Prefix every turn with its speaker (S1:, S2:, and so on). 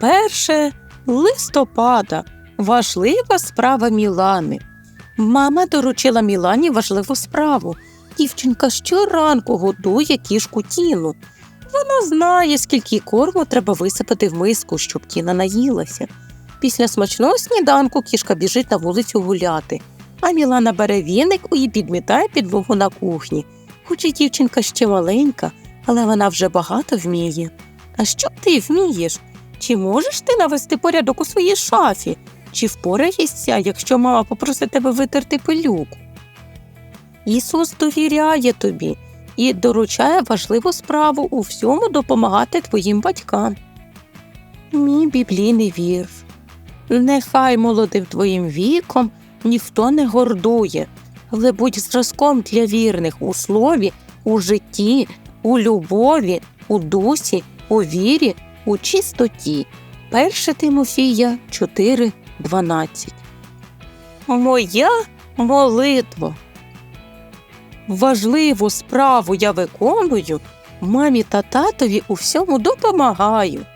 S1: Перше листопада. Важлива справа Мілани. Мама доручила Мілані важливу справу. Дівчинка щоранку годує кішку Тіну. Вона знає, скільки корму треба висипати в миску, щоб Тіна наїлася. Після смачного сніданку кішка біжить на вулицю гуляти, а Мілана бере віник і підмітає підлогу на кухні. Хоч і дівчинка ще маленька, але вона вже багато вміє. А що ти вмієш? Чи можеш ти навести порядок у своїй шафі? Чи впораєшся, якщо мама попросить тебе витерти пилюку? Ісус довіряє тобі і доручає важливу справу у всьому допомагати твоїм батькам. Мій біблійний вірш. Нехай молодим твоїм віком ніхто не гордує, але будь зразком для вірних у слові, у житті, у любові, у дусі, у вірі, у чистоті. 1 Тимофія 4.12 Моя молитва. Важливу справу я виконую, мамі та татові у всьому допомагаю.